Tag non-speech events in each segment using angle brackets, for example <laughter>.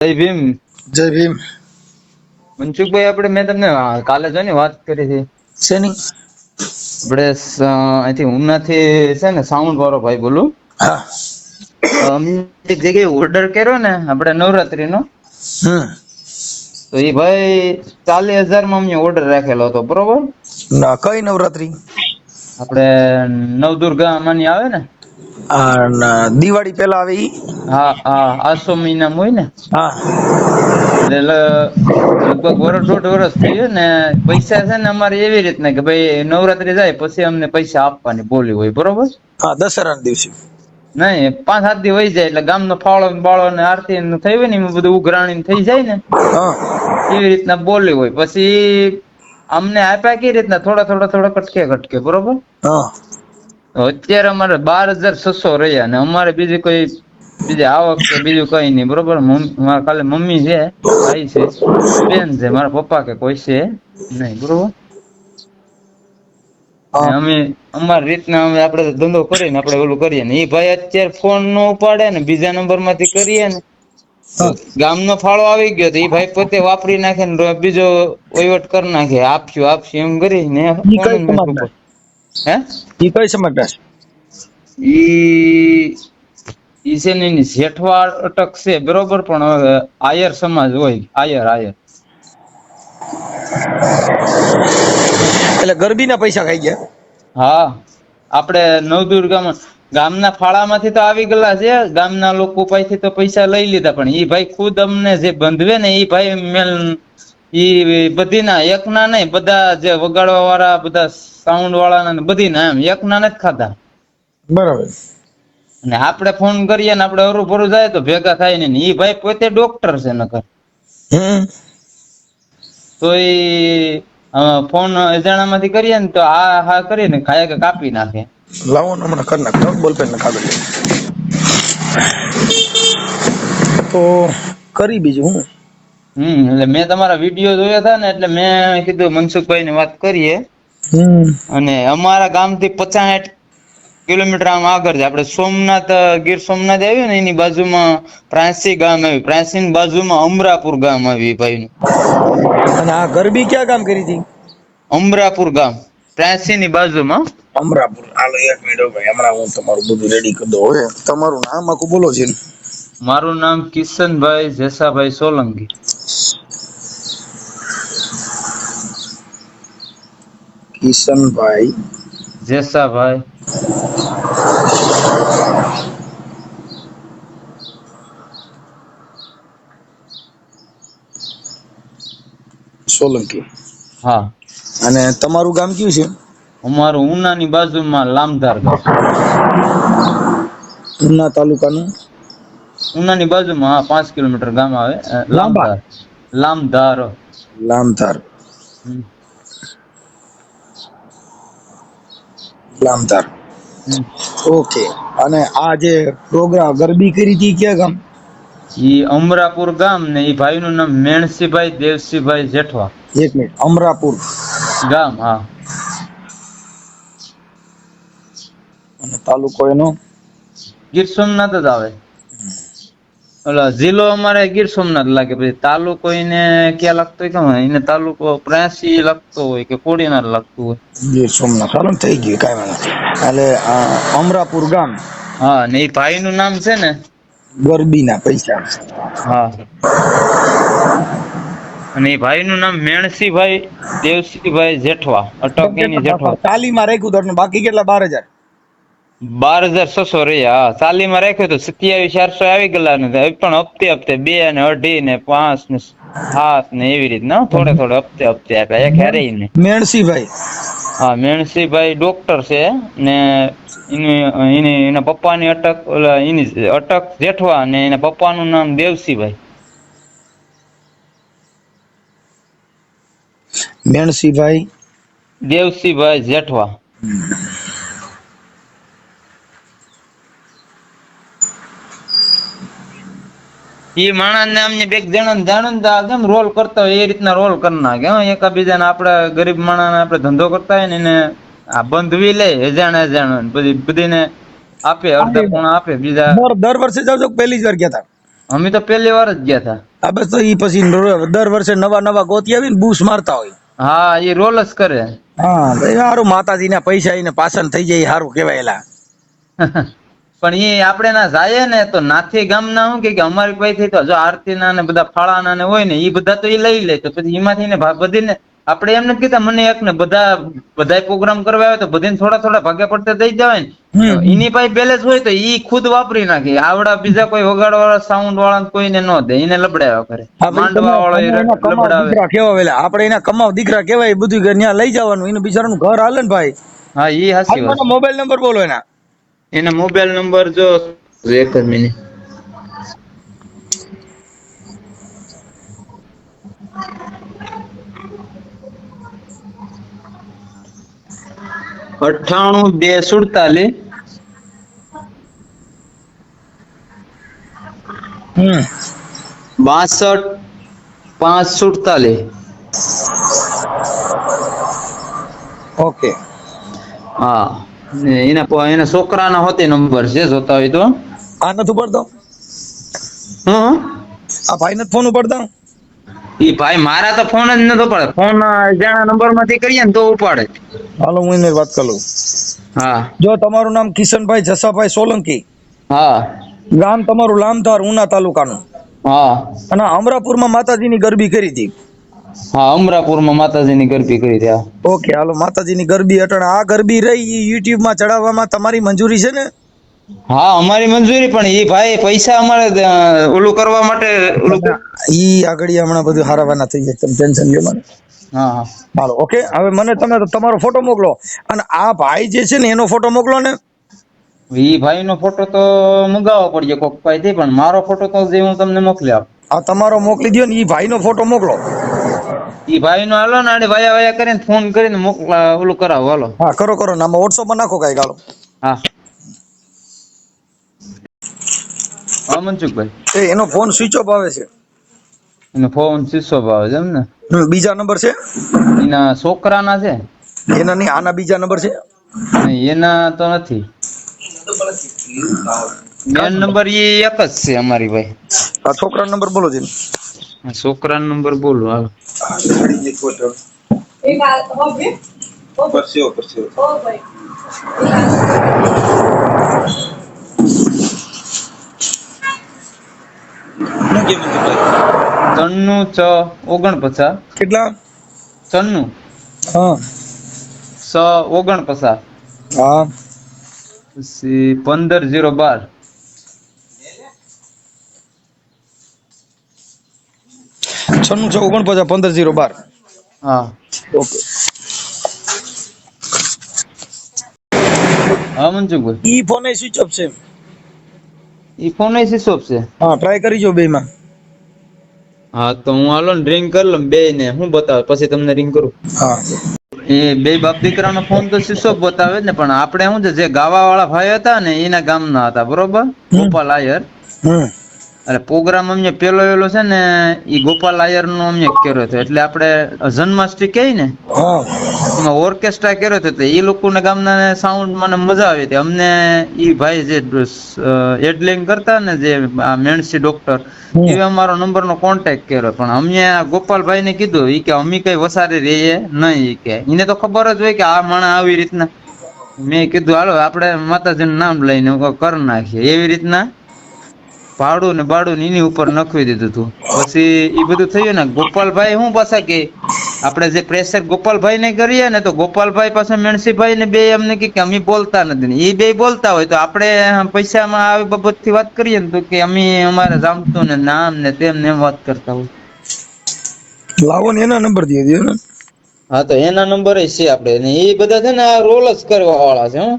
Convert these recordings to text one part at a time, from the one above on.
જય ભીમ. જય ભીમ. મનસુખભાઈ આપણે મેં તમને કાલે જો ને વાત કરી હતી. શેની? આપણે અહીંથી ઉમનાથી છે ને સાઉન્ડ વાળો ભાઈ બોલું. હા. અમે એક જગ્યાએ ઓર્ડર કર્યો ને આપણે નવરાત્રીનો તો એ ભાઈ ચાલીસ હજારમાં અમને ઓર્ડર રાખેલો હતો બરોબર? ના કઈ નવરાત્રી? આપણે નવદુર્ગા માની આવે ના, દિવાળી પેલા આવે ઈ? હા હા આસો મહિના હોય ને? હા. એટલે લગભગ વર્ષ દોઢ વર્ષ થયું ને પૈસા છે ને અમારે એવી રીતના કે ભાઈ નવરાત્રી જાય પછી અમને પૈસા આપવાની બોલી હોય બરોબર? હા દશેરા દિવસે. નહીં પાંચ સાત દિવસ વહી જાય એટલે ગામનો ફાળો બાળો ને આરતી થઈ હોય ને એમાં બધું ઉઘરાણી થઈ જાય ને એવી રીતના બોલી હોય. પછી અમને આપ્યા કઈ રીતના થોડા થોડા થોડા કટકે કટકે બરોબર? હા. અત્યારે અમારે બાર હજાર છસો રહ્યા ને અમારે બીજી કોઈ બીજી આવક કે બીજું કઈ નહીં બરોબર? મારા કાલે મમ્મી છે ભાઈ છે બેન છે મારા પપ્પા કે કોઈ છે નહીં બરોબર? અમે અમારી રીતના અમે આપણે ધંધો કરીને આપણે ઓલું કરીએ ને એ ભાઈ અત્યારે ફોન નો ઉપાડે ને બીજા નંબરમાંથી કરીએ ને ગામનો ફાળો આવી ગયો તો એ ભાઈ પોતે વાપરી નાખે ને બીજો વહીવટ કરી નાખે આપશું આપશું એમ કરીને હે? ઈ કઈ સમજદાર ઈ ઈ છે ને એની અટક છે બરોબર? પણ આયર સમાજ હોય આયર આયર. એટલે ગરબીના પૈસા ખાઈ ગયા? હા. આપણે ગામ ગામના ફાળામાંથી તો આવી ગયેલા છે ગામના લોકો પાસેથી તો પૈસા લઈ લીધા પણ ઈ ભાઈ ખુદ અમને જે બંધવે ને એ ભાઈ મેલ ઈ બધી ના એકના નહીં બધા જે વગાડવા વાળા બધા સાઉન્ડ વાળા ને બધીના એમ એકના નથી ખાતા. બરાબર. અને આપણે ફોન કરીએ ને આપણે અરું ભરું જાય તો ભેગા થાય ને ઈ ભાઈ પોતે ડોક્ટર છે નકર. તો ઈ ફોન અજાણામાંથી કરીએ ને તો આ હા કરીને ખાયા કે કાપી નાખે. લાવો ને હમણાં કરી નાખ બોલપેન ને કાગળ તો કરી બીજું હું? હમ એટલે મેં તમારા વીડિયો જોયા હતા ને એટલે મેં કીધું મનસુખભાઈ ની વાત કરીએ. અને અમારા ગામથી પચાસ કિલોમીટર આમ આગળ છે. આપણે સોમનાથ ગીર સોમનાથ આવ્યું ને એની બાજુમાં પ્રાંસી ગામ આવ્યું. પ્રાંસી ની બાજુમાં અમરાપુર ગામ આવ્યું ભાઈ નું અને આ ગરબી ક્યાં કામ કરી હતી? અમરાપુર ગામ. પ્રાંસી ની બાજુમાં. અમરાપુર. હાલો એક મિનિટ ભાઈ. હમણાં હું તમારું બધું રેડી કરી દઉં. હવે તમારું નામ આખું બોલો છે મારું નામ કિશનભાઈ જેસાભાઈ સોલંકી. કિશનભાઈ. જેસાભાઈ. સોલંકી. હા. અને તમારું ગામ કયું છે? અમારું ઉનાની બાજુમાં લામધાર ગામ. ઉના તાલુકાનું? ઉનાની બાજુમાં હા પાંચ કિલોમીટર ગામ આવે લાંબા? લામધાર. લામધાર. લામધાર. ઓકે. અને આ જે પ્રોગ્રામ ગરબી કરી હતી ક્યાં ગામ? ઈ અમરાપુર ગામ ને ઈ ભાઈ નું નામ મેણસીભાઈ દેવસીભાઈ જેઠવા. એક મિનિટ. અમરાપુર. ગામ હા. અને તાલુકો એનો? ગીર સોમનાથ જ આવે. ઓલા જિલ્લો અમારે ગીર સોમનાથ લાગે પછી તાલુકો એને ક્યાં લાગતો હોય કે એને તાલુકો પ્રયાસી લાગતો હોય કે કોડીનાર લાગતું હોય? ગીર સોમનાથ. ચાલો થઈ ગયું કાંઈ વાંધો એટલે અમરાપુર ગામ. હા ને એ ભાઈ નું નામ છે ને? ગરબીના પૈસા. હા. અને એ ભાઈ નું નામ મેણસીભાઈ દેવસીભાઈ જેઠવા અટક જેઠવા. તાલીમાં રાખ્યું તો બાકી કેટલા? બાર હજાર. બાર હજાર છસો રહ્યા. હા ચાલીમાં રાખ્યો તો સત્યાવીસ ચારસો આવી ગયેલા ને પણ હપ્તે હપ્તે બે ને અઢી ને પાંચ ને સાત ને એવી રીતના થોડે થોડે હપ્તે હપ્તે આપ્યા. એક હારે ને. મેણસીભાઈ. હા મેણસીભાઈ ડોક્ટર છે ને એની એની એના પપ્પાની અટક ઓલા એની અટક જેઠવા ને એના પપ્પાનું નામ દેવસીભાઈ. મેણસીભાઈ. દેવસીભાઈ જેઠવા. ઈ માણસ ને અમને બે જણા જાણો તો કેમ રોલ કરતા હોય? એ રીતના રોલ કરી નાખે. બીજા ને આપણે ગરીબ માણસ ને આપણે ધંધો કરતા હોય ને એને આ બંધવી લે અજાણ અજાણ. પછી બધીને આપે અડધા પોણા આપે બીજા દર વર્ષે જાવ છો પહેલી જ વાર ગયા હતા અમે તો પહેલી વાર જ ગયા હતા આ બસ તો ઈ પછી દર વર્ષે નવા નવા ગોતી આવીને બૂસ મારતા હોય. હા એ રોલ જ કરે. હા સારું માતાજી ના માતાજીના પૈસા એને પાસન થઈ જાય સારું હારું કહેવાયેલા <laughs> પણ એ આપણે ના જાય ને તો નાથી ગામ ના શું કે અમારી પાસેથી તો જો આરતી ના ને બધા ફાળાના ને હોય ને એ બધા તો એ લઈ લે. તો પછી એમાંથી ને બધીને આપણે એમ નથી કીધા મને એક ને બધા બધા પ્રોગ્રામ કરવા આવે તો બધીને થોડા થોડા ભાગે પડતે દઈ જવાય ને. એની પાસે બેલેન્સ હોય તો એ ખુદ વાપરી નાખે. આવડા બીજા કોઈ વગાડવા વાળા સાઉન્ડ વાળા કોઈને ન દે. એને લબડાવ્યા કરે. માંડવા વાળો કેવા તમે એના કમાવ દીકરા કેવાયેલા આપણે એના કમાવ દીકરા કેવાય? બધું ત્યાં લઈ જવાનું. એનું બિચારાનું ઘર હાલે ને ભાઈ. હા એ હાસી મોબાઈલ નંબર બોલો એના. એના મોબાઈલ નંબર જો એક જ મિનિટ. અઠ્ઠાણું બે સુડતાલીસ. હમ. બાસઠ પાંચ સુડતાલીસ. ઓકે. હા. એના એના છોકરાના હોતે નંબર છે જોતા હોય તો. આ નથી પડતો હં? આ ભાઈ નથી ફોન ઉપાડતા? ઈ ભાઈ મારા તો ફોન જ નતો પડે ફોન જાણા નંબરમાંથી કરીએ ને તો ઉપાડે. હાલો હું એને વાત કરું. હા. જો તમારું નામ કિશનભાઈ જસાભાઈ સોલંકી. હા. ગામ તમારું લામધાર ઉના તાલુકાનું. હા. અને અમરાપુરમાં માતાજીની ગરબી કરી હતી. હા અમરાપુરમાં માતાજીની ગરબી કરી રહ્યા. ઓકે હાલો માતાજીની ગરબી અટણ. આ ગરબી રહી યુટ્યુબમાં ચડાવવામાં તમારી મંજૂરી છે ને? હા અમારી મંજૂરી પણ એ ભાઈ પૈસા અમારે ઓલું કરવા માટે ઈ આગળ હમણાં બધું હારાવાના થઈ જાય તમે ટેન્શન લ્યો મને. હા હા. હાલો ઓકે હવે મને તમે તમારો ફોટો મોકલો. અને આ ભાઈ જે છે ને એનો ફોટો મોકલો ને. ઈ ભાઈ નો ફોટો તો મંગાવવો પડશે કોક પાસેથી પણ મારો ફોટો તો જે હું તમને મોકલી આપ. આ તમારો મોકલી દો ને ઈ ભાઈનો ફોટો મોકલો. ઈ ભાઈ નો હાલો ને આડે વાયા વાયા કરીને ફોન કરીને મોકલા ઓલું કરાવો હાલો. હા કરો કરો. ને આમાં WhatsApp માં નાખો કઈ ગાળો હા. હા મનસુખભાઈ. એ એનો ફોન સ્વિચ ઓફ આવે છે. એનો ફોન સ્વિચ ઓફ આવે છે એમ ને? બીજા નંબર છે? એના છોકરાના છે? એના નહીં આના બીજા નંબર છે? એના તો નથી. મેન નંબર એ એક જ છે અમારી ભાઈ. આ છોકરા નંબર બોલો છે આ છોકરાનો નંબર બોલો હાલો. એક આ હવે પરસ્યો પરસ્યો ઓ ભાઈ ત્રણનું છ ઓગણપચાસ. કેટલા? ત્રણનું હા. છ ઓગણપચાસ. હા. પછી પંદર જીરો બાર. છન્નું છ ઓગણપચાસ પંદર જીરો બાર. હા. ઓકે. હા મનસુખભાઈ ઈ ફોન સ્વિચ ઓફ છે. ઈ ફોન શીશોપ છે? હા ટ્રાય કરી જો બેમાં. હા તો હું હાલો ને રિંગ કરી લઉં બે ને હું બતાવે પછી તમને રિંગ કરું. હા. એ બે બાપ દીકરાનો ફોન તો શીશો બતાવે જ ને પણ આપણે શું છે જે ગાવા વાળા ભાઈ હતા ને એના ગામના હતા બરોબર? ગોપાલ આયર. હમ. એટલે પ્રોગ્રામ અમને પેલો એલો છે ને એ ગોપાલ આયર નો અમને કર્યો હતો. એટલે આપણે જન્માષ્ટમી કહી ને એમાં ઓર્કેસ્ટ્રા કર્યો હતો. તો એ લોકોને ગામના સાઉન્ડ મને મજા આવી હતી. અમને એ ભાઈ જે એડલિંગ કરતા ને જે મેણસી ડોક્ટર. એ અમારો નંબર નો કોન્ટેક્ટ કર્યો. પણ અમે આ ગોપાલભાઈ ને કીધું એ કે અમે કઈ વસારી રહીએ નહીં કે. એને તો ખબર જ હોય કે આ માણસ આવી રીતના. મેં કીધું હાલો આપણે માતાજીનું નામ લઈને કર નાખીએ. એવી રીતના ભાડું ને ભાડું એની ઉપર નખવી દીધું હતું પછી એ બધું થયું ને, ગોપાલભાઈ શું પાછા કે, આપણે જે પ્રેશર ગોપાલભાઈ ને કરીએ ને તો ગોપાલભાઈ પાસે મેણસીભાઈ ને બે અમને કે અમે બોલતા નથી એ બે બોલતા હોય તો આપણે પૈસામાં આવી બાબતથી વાત કરીએ ને તો કે અમે અમારે જામતું ને નામ ને તેમ ને વાત કરતા હોય. લાવો ને એના નંબર દે દો ને. હા તો એના નંબર છે આપણે. ને એ બધા છે ને આ રોલ જ કરવા વાળા છે હું.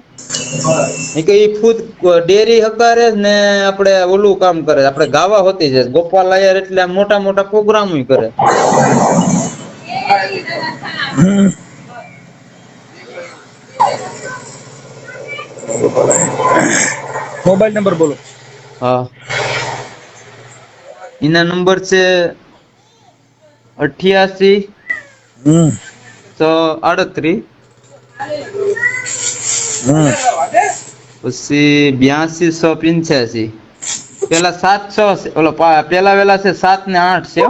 એ કે એ ખુદ ડેરી હકારે ને આપણે ઓલું કામ કરે. આપણે ગાવા હોતી છે ગોપાલ અયર એટલે મોટા મોટા પ્રોગ્રામ કરે. મોબાઈલ નંબર બોલો. હા. એના નંબર છે અઠ્યાસી હમ. છ આડત્રીસ પછી બ્યાસી સો પંચ્યાસી. પેલા સાત સો ઓલો પેલા વેલા છે સાત ને આઠ છે.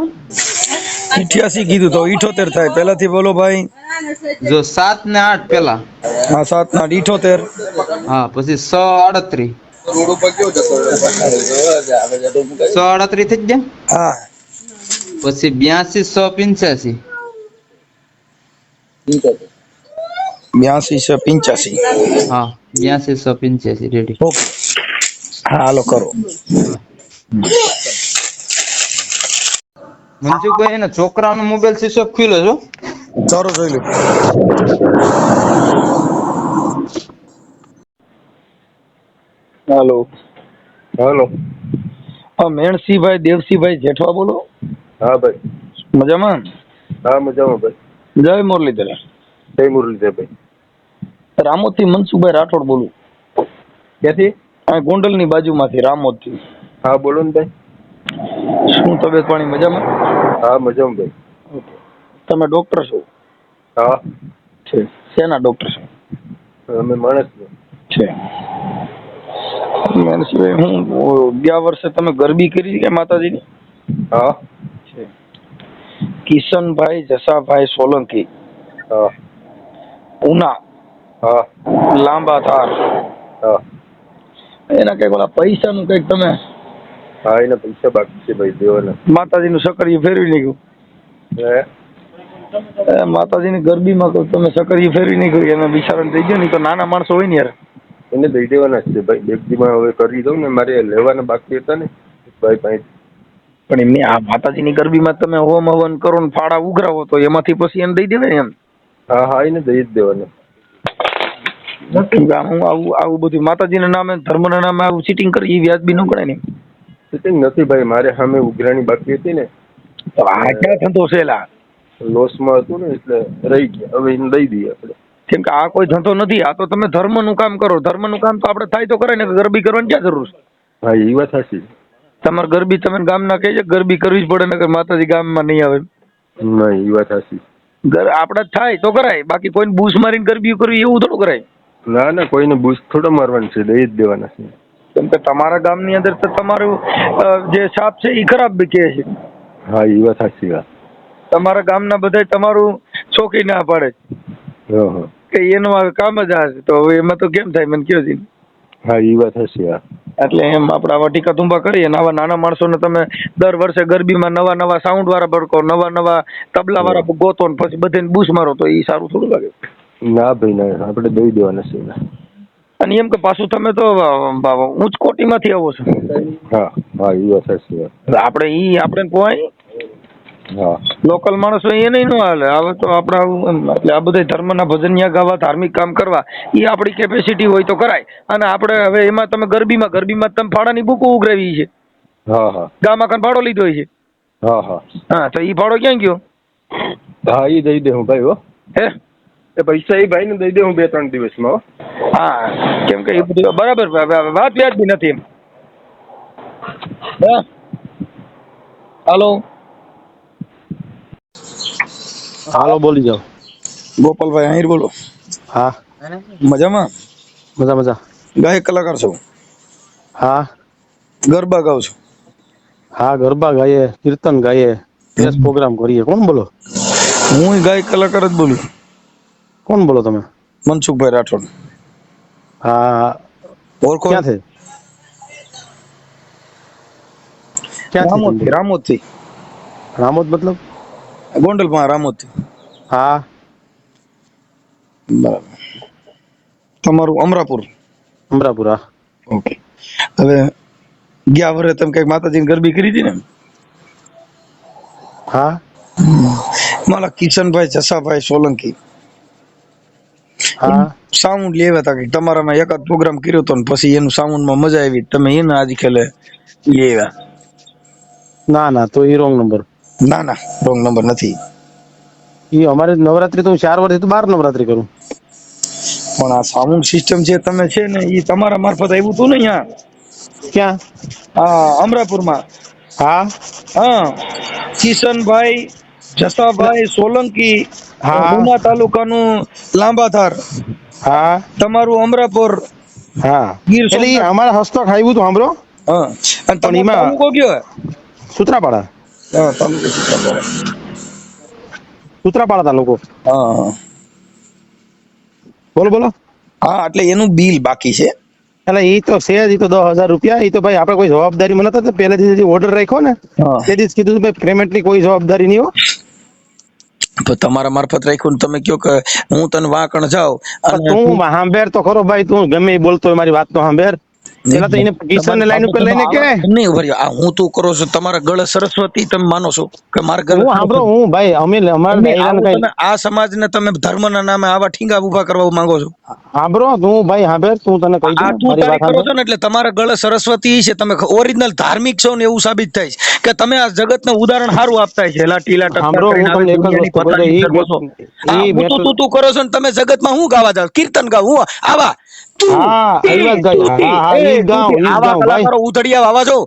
ઇઠ્યાસી કીધું તો ઇઠોતેર થાય. પહેલાથી બોલો ભાઈ. જો સાત ને આઠ પેલા. હા સાત આઠ ઇઠોતેર. હા પછી સો આડત્રીસ સો આડત્રીસ થઈ ગયા? હા. પછી બ્યાસી સો પંચ્યાસી. બ્યાસી છે પિંચ્યાસી. હા બ્યાસી સો પંચ્યાસી રેડી. ઓકે. હા હાલો કરો. મનસુખભાઈ એના છોકરાનો મોબાઈલ સ્વિચ ઓફ ખુલ્લો છો ચારો જોઈ લો. હાલો. હાલો. હા મેણસિંહભાઈ દેવસિંહભાઈ જેઠવા બોલો. હા ભાઈ. મજામાં? હા મજામાં ભાઈ. જય મુરલીધર. જય મુરલીધરભાઈ. રામોદથી મનસુખભાઈ રાઠોડ બોલું. ક્યાંથી? આ ગોંડલની બાજુમાંથી રામોદથી હા બોલો ને ભાઈ. શું તબિયત પાણી મજામાં? હા મજામાં ભાઈ. તમે ડોક્ટર છો? હા. છે. શેના ડોક્ટર છો? અમે માણસ છે. મેણસિંહભાઈ હું ગયા વર્ષે તમે ગરબી કરી કે માતાજીની? હા. કિશનભાઈ જસાભાઈ સોલંકી ઉના લાંબા તાર એના કંઈક ઓલા પૈસાનું કંઈક તમે હા એના પૈસા બાકી છે ભાઈ દેવાના. માતાજીનું સકરિયું ફેરવી નાખ્યું. હે? એ માતાજીની ગરબીમાં કોઈ તમે સકરિયું ફેરવી નાખ્યું એને બિચારાને થઈ ગયો ને તો નાના માણસો હોય ને યાર. એને દઈ દેવાના જ છે ભાઈ બેગજીમાં હવે કરી દઉં ને મારે લેવાના બાકી હતા ને ભાઈ પાસે પણ એમની આ માતાજીની ગરબીમાં તમે હોમ હવન કરો ને ફાળા ઉઘરાવો તો એમાંથી પછી એને દઈ દેવાય એમ. હા હા એને દઈ જ દેવાના. હું આવું આવું બધું માતાજીના નામે ધર્મના નામે આવું ચીટિંગ કરી એ વ્યાજબી ન ગણાય ને ચીટિંગ નથી ભાઈ મારે સામે ઉઘરાણી બાકી હતી ને. તો આ ક્યાં ધંધો છે લા લોસમાં હતું ને એટલે રહી ગયા. હવે એને દઈ દઈએ આપણે. કેમ કે આ કોઈ ધંધો નથી આ તો તમે ધર્મનું કામ કરો. ધર્મનું કામ તો આપણે થાય તો કરે ને ગરબી કરવાની ક્યાં જરૂર છે? હા એ વાત સાચી તમારે ગરબી તમે ગામના કહે છે ગરબી કરવી જ પડે ને માતાજી ગામમાં નહીં આવે. નહીં એ વાત સાચી. ઘર આપણે જ થાય તો કરાય. બાકી કોઈને બૂસ મારીને ગરબી કરવી એવું થોડું કરાય. ના ના કોઈને બૂસ થોડો મારવાનું છે દઈ જ દેવાના છે. કેમ કે તમારા ગામની અંદર તો તમારું જે સાપ છે એ ખરાબ બી કહે છે. હા એ વાત સાચી વાત. તમારા ગામના બધા તમારું ચોકી ના પાડે. કે એનું કામ જ આ છે તો હવે એમાં તો કેમ થાય મને કયો છે હા એ વાત હશે હા. એટલે એમ આપણે આવા ટીકા તુંબા કરીએ આવા નાના માણસોને તમે દર વર્ષે ગરબીમાં નવા નવા સાઉન્ડ વાળા ભડકો નવા નવા તબલા વાળા ગોતો ને પછી બધાને બૂસ મારો તો એ સારું થોડું લાગે. ના ભાઈ ના આપણે દઈ દેવાના છે અને એમ કે પાછું તમે તો ઊંચ કોટીમાંથી આવો છો. હા હા એ વાત સાચી આપણે ઈ આપણે પોવાય હા. લોકલ માણસો એ નહીં નો હાલે. હવે તો આપણા એટલે આ બધા ધર્મના ભજનિયા ગાવા ધાર્મિક કામ કરવા એ આપણી કેપેસિટી હોય તો કરાય. અને આપણે હવે એમાં તમે ગરબીમાં ગરબીમાં તમે ફાળાની બુકો ઉઘરાવી છે. હા હા. ગામમાં કાન ફાળો લીધો છે. હા હા. હા તો એ ફાળો ક્યાં ગયો? હા એ દઈ દે હું ભાઈ હો. હે? એ પૈસા એ ભાઈને દઈ દે હું બે ત્રણ દિવસમાં હો. હા કેમ કે એ બધું બરાબર વાત વ્યાજબી નથી એમ. હા? હાલો. હાલો બોલી જાઓ. ગોપાલભાઈ અહીર બોલો. હા. મજામાં? મજા મજા. ગાયક કલાકાર છો? હા. ગરબા ગાવ છો? હા ગરબા ગાઈએ કીર્તન ગાઈએ ડ્રેસ પ્રોગ્રામ કરીએ. કોણ બોલો? હું ગાયક કલાકાર જ બોલું. કોણ બોલો તમે? મનસુખભાઈ રાઠોડ. હા. ઓળખો ક્યાં છે ક્યાં રામોદથી રામોદથી. રામોદ મતલબ? ગોંડલમાં રામોદથી હા. બરાબર. તમારું અમરાપુર? અમરાપુર હા. ઓકે. હવે ગયા વરે તમે કંઈક માતાજીની ગરબી કરી હતી ને? હા. મારા કિશનભાઈ જસાભાઈ સોલંકી. હા. સાઉન્ડ લેવા હતા કે તમારામાં એકાદ પ્રોગ્રામ કર્યો હતો ને પછી એનું સાઉન્ડમાં મજા આવી તમે એને આજ ખેલે લેવા ના ના તો ઈ રોંગ નંબર. ના ના રોંગ નંબર નથી. ઈ અમારે નવરાત્રી તો હું ચાર વર્ષથી તો બાર નવરાત્રી કરું. પણ આ સાઉન્ડ સિસ્ટમ જે તમે છે ને એ તમારા મારફત આવ્યું હતું ને અહીંયા? ક્યાં? આ અમરાપુરમાં. હા? હા. કિશનભાઈ જસાભાઈ સોલંકી હા. ઉના તાલુકાનું લાંબાધાર. હા. તમારું અમરાપુર. હા. ગીર એટલે અમારા હસ્તક આવ્યું હતું સાંભળો. હા. અને તમે એમાં- ગયો? સૂત્રાપાડા. તાલુકો સૂત્રાપાડા. સૂત્રાપાડા તાલુકો? હા બોલો બોલો. હા એટલે એનું બિલ બાકી છે. એટલે એ તો છે જ ઈ તો દસ હજાર રૂપિયા એ તો ભાઈ આપણે કોઈ જવાબદારી મને તો પહેલેથી ઓર્ડર રાખ્યો ને. તે દિવસ કીધું ભાઈ પેમેન્ટની કોઈ જવાબદારી નહીં હો. તો તમારા મારફત રાખ્યું ને તમે કયો કે હું તને વાંકણ જાઉં તું સાંભેર તો ખરો ભાઈ તું ગમે એ બોલતો હોય મારી વાત તો સાંભેર પેલા તો એને કિશન લાઈન ઉપર લઈને કે? નહીં ઊભા આ હું તું કરો છો તમારા ગળ સરસ્વતી તમે માનો છો કે મારા ગળે હું સાંભળો હું ભાઈ અમે અમારા ડાયરાને કઈ આ સમાજને તમે ધર્મના નામે આવા ઠીંગા ઊભા કરવા માંગો છો? સાંભળો તું ભાઈ સાંભેર તું તને કહી દઉં તું તારી કરો છો ને એટલે તમારા ગળે સરસ્વતી છે તમે ઓરિજિનલ ધાર્મિક છો ને એવું સાબિત થાય છે કે તમે આ જગતને ઉદાહરણ સારું આપતા છે સાંભળો, હું તમને એક જ વસ્તુ કહી દઉં. તું તું કરો છો ને તમે જગતમાં હું ગાવા જાવ? કીર્તન ગાવ હું આવા. હા. તું, હા, હા, ઈ ગાવ, ઈ આવા ભાઈ. કલાકારો ઉથડિયા છો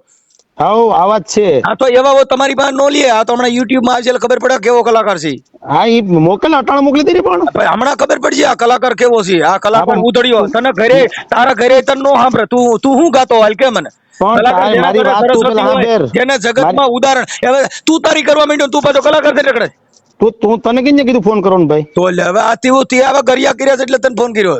હાઉ આવાજ છે. આ તો એવા તમારી પાસે નો લે. આ તો હમણાં યુટ્યુબમાં આવશે ખબર પડે કેવો કલાકાર છે. હા ઈ મોકલ અટાણ મોકલી દે પણ. હમણાં ખબર પડશે આ કલાકાર કેવો છે. આ કલાકાર હા, તને ઘરે તારા ઘરે તને નો સાંભળે. તું તું શું ગાતો હાલ કે મને? જેને જગત જગતમાં ઉદાહરણ. હવે તું તારી કરવા માંડ્યો તું પાછો કલાકાર થઈ રખડે. તું તું તને કઈ કીધું ફોન કરવાનો ભાઈ? તો લે હવે આ તેવું તે આવા કર્યા કર્યા છે એટલે તને ફોન કર્યો.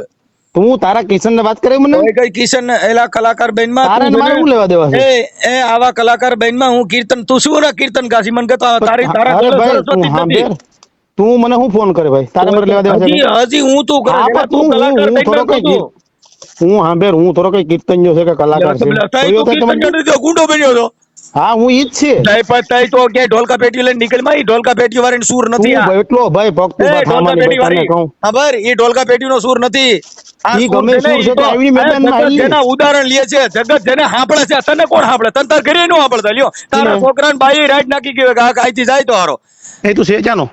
તું તારા કિશન ને વાત કરે મને? કઈ કિશન એલા કલાકાર બેનમાં તારે મારે શું લેવા દેવા છે? એ આવા કલાકાર બેનમાં હું કીર્તન તું શું ના કીર્તન ગાસી મને કહેતો તારી તારા તું મને હું ફોન કરે ભાઈ? તારે મારે લેવા દેવા છે હજી હું તું કરે તું કલાકાર બેનમાં. હું સાંભળ હું થોડો કઈ કીર્તનજો છે કે કલાકાર છે? કીર્તન ગુંડો બન્યો છો. હા હું ઈ જ છે. તાઈ પર તાઈ તો કે ઢોલકા પેટી લઈને નીકળમાં ઢોલકા પેટી વાળાને સૂર નથી એટલો ભાઈ ભક્ત એ ઢોલકા પેટી નો તને ખબર ઈ ઢોલકા પેટીનો સૂર નથી. ઉદાહરણ લે છે જગત જેને સાંભળે છે તને કોણ સાંભળે? તને તાર ઘરે નો સાંભળતા લ્યો. તારા છોકરા બાઈ રાઈટ નાખી ગયો કે આ કાંઈથી જાય તો હારો. એ તું છે ક્યાંનો?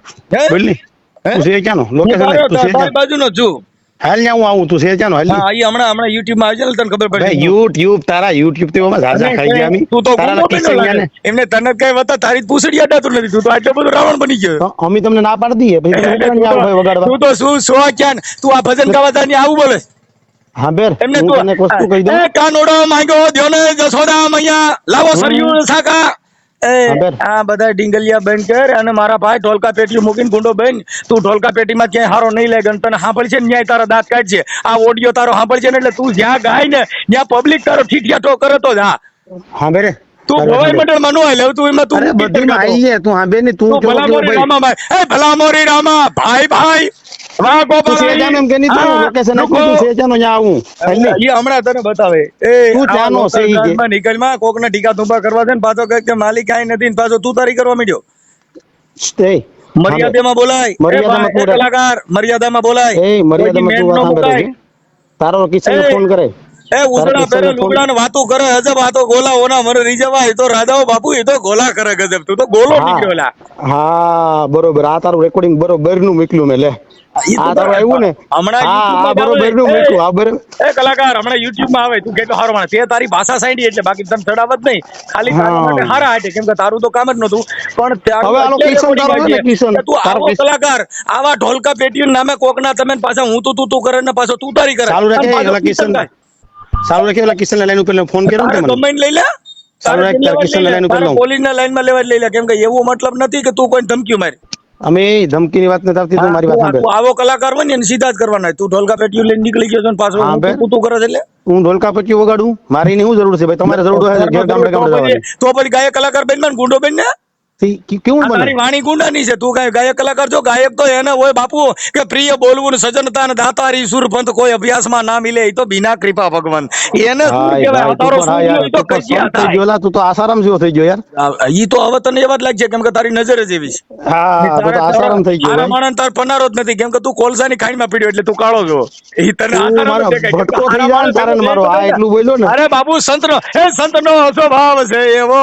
બોલની? તું છે ક્યાંનો? લોકેશન તું છે બાજુનો છું. હાલ ને હું આવું તું છે ક્યાંનો હાલ. હા ઈ હમણાં હમણાં યુટ્યુબમાં આવશે ને તને ખબર પડે. યુટ્યુબ તારા યુટ્યુબ તે ઓમાં ઝાઝા ખાઈ ગયા અમે. તું તો તારા કિસ્સા ને. એમને તને કઈ વતા તારી પૂછડી પૂંછડી અડાતું નથી. તું તો આટલો બધો રાવણ બની ગયો. અમે તમને ના પાડી દઈએ. ભાઈ તમે કેમ ન્યા ભાઈ વગાડવા? તું તો શું સો ક્યાં? તું આ ભજન ગાવા તાની આવું બોલે? હા બેર એમને તું એક વસ્તુ કહી દઉં. કાનોડો માંગ્યો દ્યોને જસોદા મૈયા લાવો સરયું સાકા. આ બધા ડીંગલિયા બેન કર અને મારા ભાઈ ઢોલકા પેટી મૂકીને ગુંડો બેન તું ઢોલકા પેટીમાં ક્યાંય હારો નહીં લે ગણ તને સાંભળશે ને ન્યાય તારા દાંત કાઢશે આ ઓડિયો તારો સાંભળશે ને એટલે તું જ્યાં ગાય ને ત્યાં પબ્લિક તારો ઠીઠિયાટો કરે તો જા. હા બેરે તું ભવાઈ સાંભળે. નો આય તું એમાં તું બધું ગાતો. તું હા બેન તું તું ભલા મોરી રામા ભાઈ. ભલા મોરી રામા ભાઈ ભાઈ. વાહ તું છે જાનો એમ કે નહીં લોકેશન આપ્યું તું ન્યા આવું? એ હમણાં તને બતાવે. એ તું ત્યાંનો છે ઈ કે. નીકળમાં કોકને ટીકા તુંબા કરવા છે ને પાછો કહે કે માલિક નથી ને પાછો તું તારી કરવા માંડ્યો. સ્ટે. મર્યાદામાં બોલાય. મર્યાદામાં એ કલાકાર મર્યાદામાં બોલાય. એ મર્યાદામાં તું વાત સાંભળે તારો કિશન ફોન કરે. એ ઉદડા પેરે પહેરે કિસ્સામાં લુગડા ને વાતો કરે અજબ આ તો ગોલા ઓના મને રીજવાય એ તો રાજાઓ બાપુ એ તો ગોલા કરે ગજબ. તું તો ગોલો હા. નીકળ્યો લા. હા બરોબર. આ તારું રેકોર્ડિંગ બરોબરનું મોકલ્યું મેં લે. ને. નું કલાકાર આવે ને, ઢોલકા પેટીયું નામે કોકના તમે પાછા હું તું તું તું કરે ને પાછો તું તારી કરે. સારું રાખે કિશન સારું રાખે કિશન લાઈન ઉપર ફોન કર્યો ને લઈ લે? સારું રાખે કિશન લાઈન ઉપર પોલીસ ના લાઈનમાં લેવા જ લઈ લે. કેમ કે એવો મતલબ નથી કે તું કોઈ ધમકી મારી. અમે ધમકીની વાત નથી આવતી મારી વાત સાંભળ. આવો કલાકાર બની ને સીધા જ કરવાના તું ઢોલકા પેટીયું લઈને નીકળી ગયો છો ને પાછો. તું તું કરે છે એટલે? હું ઢોલકા પછી વગાડું? મારી ની શું જરૂર છે ભાઈ? તમારે જરૂર હોય તો ઘેર ગામડે ગામડે તો પછી ગાયક કલાકાર બેનમાં ગુંડો બેન ને થી- કે- કેવું બને તારી વાણી ગુંડાની છે. તું કઈ ગાયક કલાકાર છો ગાયક તો એને હોય બાપુ કે પ્રિય બોલવું ને સજનતા ને દાતારી કોઈ અભ્યાસમાં મિલે એ તો બિના કૃપા ભગવાન. એને તું તો થઈ ગયો લા, આસારામ જેવો થઈ ગયો યાર. ઈ તો હવે તને એવા જ લાગશે કેમ કે તારી નજર જ એવી છે. હા તું તો આસારામ થઈ ગયો માણસ તાર પનારો જ નથી કેમ કે તું કોલસાની માં પીડ્યો એટલે તું કાળો ગયો ઈ તને આસારામ મારો આ એટલું બોલ્યો ને. અરે બાબુ સંત નો એ સંત નો સ્વભાવ છે એવો.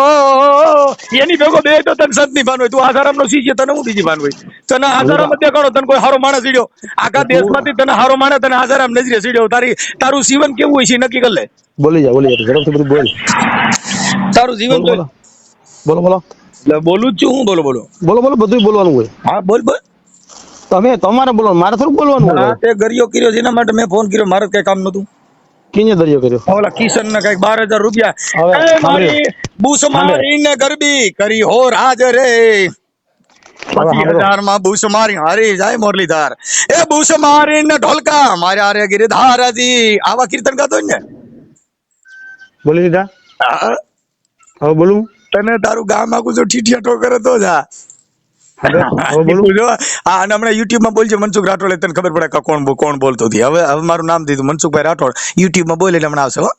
એની ભેગો બે તો તને સંતની ભાન હોય તું આસારામ નો શિષ્ય તને હું બીજી ભાન હોય? તને આસારામ દેખાડો તને કોઈ હારો માણસ સીડ્યો. આખા દેશમાંથી તને હારો માણસ તને આસારામ નજરે સીડ્યો. તારી તારું જીવન કેવું હોય છે? નક્કી કરી લે. બોલી જા બોલી જા ઝડપથી બધું બોલ. તારું જીવન બોલો બોલો. એટલે બોલું જ છું હું બોલો બોલો. બોલો બોલો બધું બોલવાનું હોય. હા બોલ બોલ. તમે તમારે બોલો મારે થોડું બોલવાનું તે ગરિયો કર્યો એના માટે મેં ફોન કર્યો મારે કઈ કામ નતું કિને દરિયો કર્યો? ઓલા કિશન ને કંઈક બાર હજાર રૂપિયા. એ મારી ને ગરબી કરી હો રાજ રે. હજારમાં બૂસ મારી હારી જાય મુરલીધર. એ બૂસ મારીને ઢોલકા માર્યા રે ગિરધારાજી આવા કીર્તન ગાતો ને? બોલી દીધા હા, હવે બોલું? તને તારું ગામ આગું જો ઠીઠિયા કરે તો જા. <laughs> હમણાં યુટ્યુબમાં બોલજો મનસુખ રાઠોડ તને ખબર પડે કે કોણ કોણ બોલતો હતી. હવે હવે મારું નામ દીધું મનસુખભાઈ રાઠોડ. યુટ્યુબમાં બોલે એટલે હમણાં આવશે હો.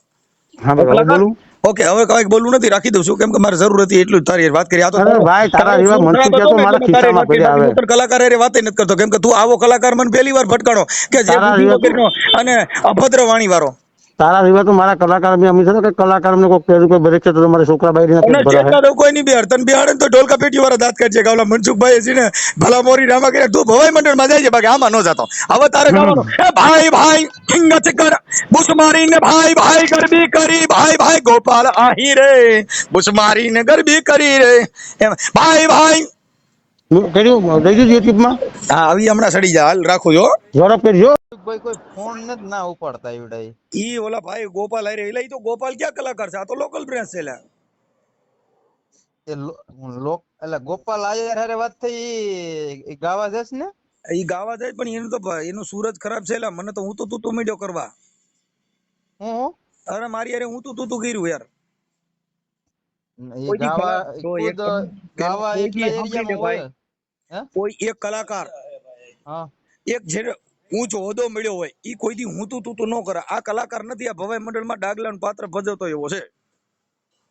હા બોલું. ઓકે હવે કઈ બોલવું નથી રાખી દઉં છું. કેમ કે મારે જરૂર હતી એટલું જ. તારી વાત કરી આ તો ભાઈ, તારા જેવા મનસુખિયા તો મારા ખિસ્સામાં પડ્યા હવે. કલાકાર અરે વાતે નથી કરતો. કેમ કે તું આવો કલાકાર મને પહેલી વાર ભટકાણો કે જે બુદ્ધિ વગરનો અને અભદ્ર વાણી વાળો તારા સિવાય તો મારા કલાકાર બી અમી છે ને કે કલાકાર અમને કોઈ પહેરું કોઈ બ્રેક છે તો તમારે છોકરા બાઈ પેટ ભરાય. ચેતના કોઈ નહીં બિહાર તન બિહાડે તો ઢોલકા પેટી વાળા દાંત કાઢશે કે ઓલા મનસુખભાઈ છે ને ભલા મોરી રામા કે તું ભવાઈ મંડળમાં જાય છે બાકી આમાં ન જાતો. હવે તારે ગાવાનું એ ભાઈ ભાઈ હિંગ ચક્કર બુસ મારીને ભાઈ ભાઈ ગરબી કરી ભાઈ ભાઈ ગોપાલ આહી રે બુસ મારીને ગરબી કરી રે. એમ ભાઈ ભાઈ. કર્યું દઈ દીધું યુટ્યુબમાં હા આવી હમણાં સડી જા હાલ રાખો જો ઝડપ કરજો. ભાઈ કોઈ ફોન ને જ ના ઉપાડતા એવડા ઈ. ઓલા ભાઈ ગોપાલ આરે એલા ઈ તો ગોપાલ ક્યાં કલાકાર છે? આ તો લોકલ બ્રાન્ચ છે લ્યા એ લોક એટલે ગોપાલ આયર હારે વાત થઈ ઈ- ઈ ગાવા જશ ને? ઈ ગાવા જાય પણ એનું તો એનું સૂરજ ખરાબ છે મને તો હું તો તું તું મીડિયો કરવા. હું હું? અરે મારી અરે હું તું તું તું કર્યું યાર. કોઈ એક કલાકાર એટલા હે? એક હા જો હોદો મળ્યો હોય એ કોઈથી હું તું તું તું ન કરે. આ કલાકાર નથી આ ભવાઈ મંડળમાં ડાગલાનું પાત્ર ભજવતો એવો છે.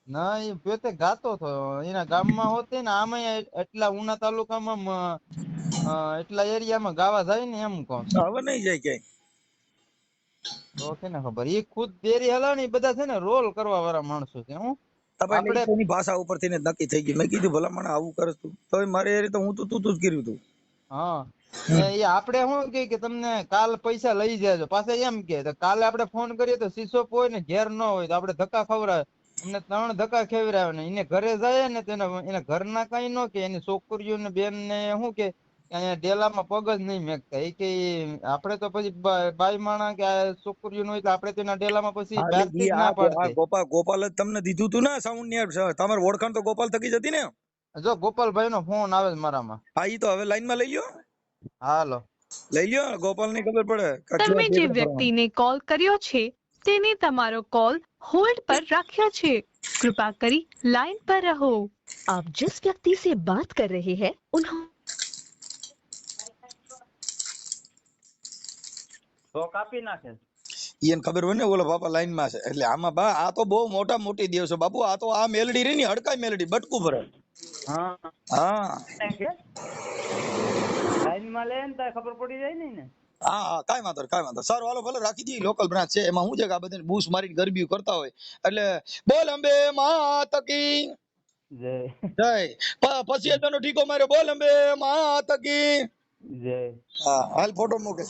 ના એ પોતે ગાતો હતો એના ગામમાં હોતે ને આમાંય એટલા ઉના તાલુકામાં એટલા એરિયામાં ગાવા જાય ને એમ કહો હવે નહીં જાય ક્યાંય. તો કેને ખબર? એ ખુદ ડેરી હલાણી બધા છે ને રોલ કરવા વાળા માણસો છે હું. આપણે ભાષા ઉપરથી ને નક્કી થઈ ગઈ. મેં કીધું ભલા મને આવું કરે તું તો મારે એ રીતે હું તું તું તું જ કર્યું તું. હા. એ આપણે શું કે કે તમને કાલ પૈસા લઈ જાજો. પાછા એમ કે કાલે આપણે ફોન કરીએ તો સીસોપ હોય ને ઘેર ન હોય તો આપણે ધક્કા ખવડાવે. અમને ત્રણ ધક્કા ખેવરાવે ને એને ઘરે જાય ને તેને એને ઘરના કઈ ન કે એની છોકરીઓ ને બેન ને શું કે અહીંયા ડેલામાં પગ જ નહીં મેકતા. એ કે આપડે આપણે તો પછી બાઈ માણા કે છોકરીઓ નો એટલે આપણે તેના ડેલામાં પછી ના પાડતી. ગોપાલ ગોપાલ જ તમને દીધું તું ને સાઉન્ડની તમારે ઓળખાણ તો ગોપાલ થકી જતી ને? જો ગોપાલભાઈ નો ફોન આવે છે મારામાં. હા ઈ તો હવે લાઈનમાં લઈ લ્યો. હાલો લઈ લ્યો ગોપાલ ની ખબર પડે કે તમે ક્યાં જે ભેગા વ્યક્તિને કોલ કર્યો છે તેને તમારો કોલ હોલ્ડ પર રાખ્યો છે कृपा કરી लाइन पर रहो आप जिस व्यक्ति से बात कर रहे हैं उन्होंने તો કાપી નાખે ઈ એને ખબર હોય ને ઓલો બાપા લાઈન માં છે એટલે આમાં બા આ તો બહુ મોટા મોટી દેવ છે બાપુ આ તો આ મેલડી રહી ને હડકાઈ મેલડી બટકું ભરે હા હા લાઈનમાં લે ને તારે ખબર પડી જાય ને ને. હા હા કાંઈ વાંધો કઈ વાંધો. સારું હાલો ભલે રાખી દઈએ. લોકલ બ્રાન્ચ છે. એમાં હું છે કે આ બધાને બૂસ મારીને ગરબી કરતા હોય. એટલે બોલ અંબે માત કી. જય. જય. પછી એનો ઠીકો માર્યો. બોલ અંબે માત કી. જય. હા હાલ ફોટો મૂકે.